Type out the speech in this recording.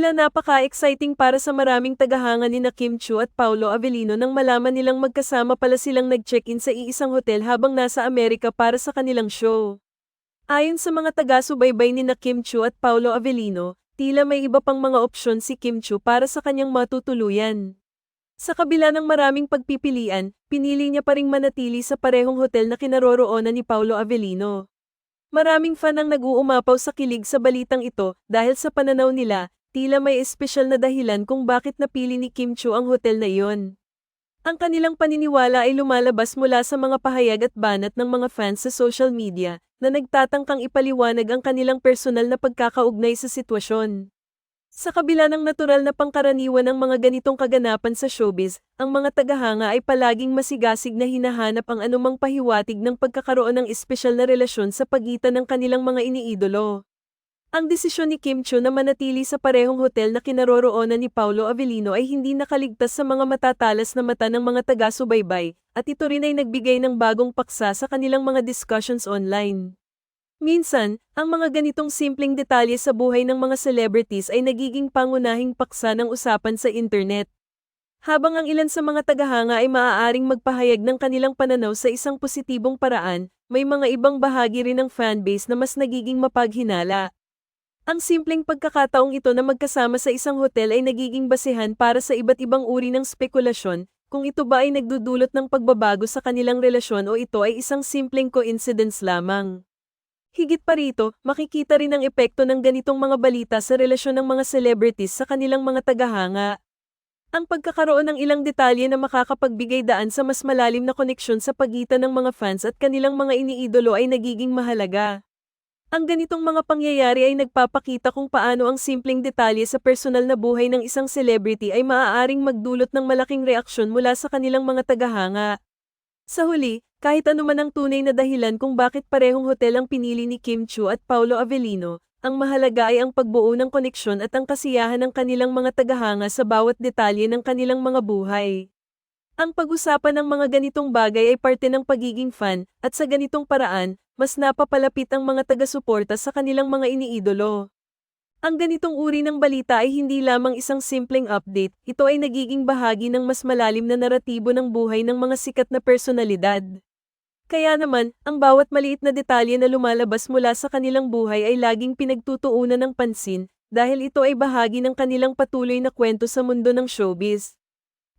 Tila napaka-exciting para sa maraming tagahanga ni na Kim Chu at Paulo Avellino nang malaman nilang magkasama pala silang nag-check-in sa iisang hotel habang nasa Amerika para sa kanilang show. Ayon sa mga taga-subaybay ni na Kim Chu at Paulo Avellino, tila may iba pang mga opsyon si Kim Chu para sa kanyang matutuluyan. Sa kabila ng maraming pagpipilian, pinili niya pa ring manatili sa parehong hotel na kinaroroonan ni Paulo Avellino. Maraming fan ang nag-uumapaw sa kilig sa balitang ito dahil sa pananaw nila, tila may espesyal na dahilan kung bakit napili ni Kim Chu ang hotel na iyon. Ang kanilang paniniwala ay lumalabas mula sa mga pahayag at banat ng mga fans sa social media na nagtatangkang ipaliwanag ang kanilang personal na pagkakaugnay sa sitwasyon. Sa kabila ng natural na pangkaraniwan ng mga ganitong kaganapan sa showbiz, ang mga tagahanga ay palaging masigasig na hinahanap ang anumang pahiwatig ng pagkakaroon ng espesyal na relasyon sa pagitan ng kanilang mga iniidolo. Ang desisyon ni Kim Cho na manatili sa parehong hotel na kinaroroonan ni Paulo Avellino ay hindi nakaligtas sa mga matatalas na mata ng mga taga-subaybay, at ito rin ay nagbigay ng bagong paksa sa kanilang mga discussions online. Minsan, ang mga ganitong simpleng detalye sa buhay ng mga celebrities ay nagiging pangunahing paksa ng usapan sa internet. Habang ang ilan sa mga tagahanga ay maaaring magpahayag ng kanilang pananaw sa isang positibong paraan, may mga ibang bahagi rin ng fanbase na mas nagiging mapaghinala. Ang simpleng pagkakataong ito na magkasama sa isang hotel ay nagiging basehan para sa iba't ibang uri ng spekulasyon, kung ito ba ay nagdudulot ng pagbabago sa kanilang relasyon o ito ay isang simpleng coincidence lamang. Higit pa rito, makikita rin ang epekto ng ganitong mga balita sa relasyon ng mga celebrities sa kanilang mga tagahanga. Ang pagkakaroon ng ilang detalye na makakapagbigay daan sa mas malalim na koneksyon sa pagitan ng mga fans at kanilang mga iniidolo ay nagiging mahalaga. Ang ganitong mga pangyayari ay nagpapakita kung paano ang simpleng detalye sa personal na buhay ng isang celebrity ay maaaring magdulot ng malaking reaksyon mula sa kanilang mga tagahanga. Sa huli, kahit anuman ang tunay na dahilan kung bakit parehong hotel ang pinili ni Kim Chu at Paulo Avellino, ang mahalaga ay ang pagbuo ng koneksyon at ang kasiyahan ng kanilang mga tagahanga sa bawat detalye ng kanilang mga buhay. Ang pag-usapan ng mga ganitong bagay ay parte ng pagiging fan, at sa ganitong paraan, mas napapalapit ang mga taga-suporta sa kanilang mga iniidolo. Ang ganitong uri ng balita ay hindi lamang isang simpleng update, ito ay nagiging bahagi ng mas malalim na naratibo ng buhay ng mga sikat na personalidad. Kaya naman, ang bawat maliit na detalye na lumalabas mula sa kanilang buhay ay laging pinagtutuunan ng pansin, dahil ito ay bahagi ng kanilang patuloy na kwento sa mundo ng showbiz.